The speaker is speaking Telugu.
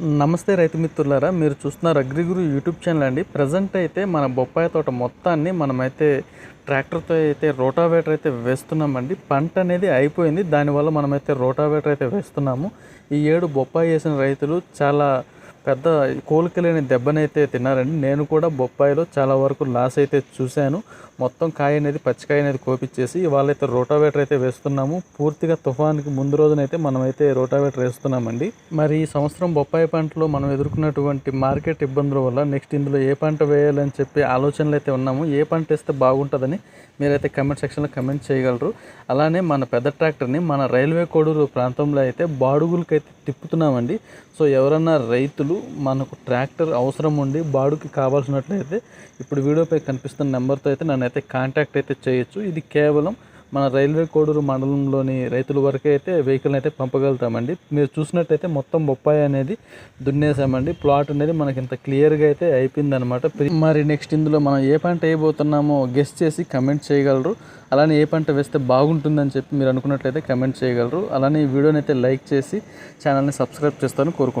నమస్తే రైతు మిత్రులారా మీరు చూస్తున్నారు అగ్రిగురు యూట్యూబ్ ఛానల్ అండి. ప్రజెంట్ అయితే మన బొప్పాయి తోట మొత్తాన్ని మనమైతే ట్రాక్టర్తో అయితే రోటావేటర్ అయితే వేస్తున్నామండి. పంట అనేది అయిపోయింది. దానివల్ల మనమైతే రోటావేటర్ అయితే వేస్తున్నాము. ఈ ఏడు బొప్పాయి వేసిన రైతులు చాలా పెద్ద కోలుకలేని దెబ్బనైతే తిన్నారండి. నేను కూడా బొప్పాయిలో చాలా వరకు లాస్ అయితే చూశాను. మొత్తం కాయ అనేది పచ్చికాయ అనేది కోపించేసి వాళ్ళైతే రోటావేటర్ అయితే వేస్తున్నాము. పూర్తిగా తుఫాన్కి ముందు రోజునైతే మనమైతే రోటావేటర్ వేస్తున్నామండి. మరి ఈ సంవత్సరం బొప్పాయి పంటలో మనం ఎదుర్కొన్నటువంటి మార్కెట్ ఇబ్బందుల వల్ల నెక్స్ట్ ఇందులో ఏ పంట వేయాలని చెప్పి ఆలోచనలు అయితే ఉన్నాము. ఏ పంట వేస్తే బాగుంటుందని మీరైతే కమెంట్ సెక్షన్లో కమెంట్ చేయగలరు. అలానే మన పెద్ద ట్రాక్టర్ని మన రైల్వే కోడూరు ప్రాంతంలో అయితే బాడుగులకి అయితే తిప్పుతున్నామండి. సో ఎవరన్నా రైతులు మనకు ట్రాక్టర్ అవసరం ఉండి బాడుకి కావాల్సినట్లయితే ఇప్పుడు వీడియోపై కనిపిస్తున్న నెంబర్తో అయితే నన్ను అయితే కాంటాక్ట్ అయితే చేయొచ్చు. ఇది కేవలం మన రైల్వే కోడూరు మండలంలోని రైతుల వరకే అయితే వెహికల్ అయితే పంపగలుగుతామండి. మీరు చూసినట్టయితే మొత్తం బొప్పాయి అనేది దున్నేసామండి. ప్లాట్ అనేది మనకి ఇంత క్లియర్గా అయితే అయిపోయిందనమాట మరి నెక్స్ట్ ఇందులో మనం ఏ పంట వేయబోతున్నామో గెస్ట్ చేసి కమెంట్ చేయగలరు. అలానే ఏ పంట వేస్తే బాగుంటుందని చెప్పి మీరు అనుకున్నట్లయితే కమెంట్ చేయగలరు. అలానే ఈ వీడియోని అయితే లైక్ చేసి ఛానల్ని సబ్స్క్రైబ్ చేస్తాను కోరుకుంటున్నాను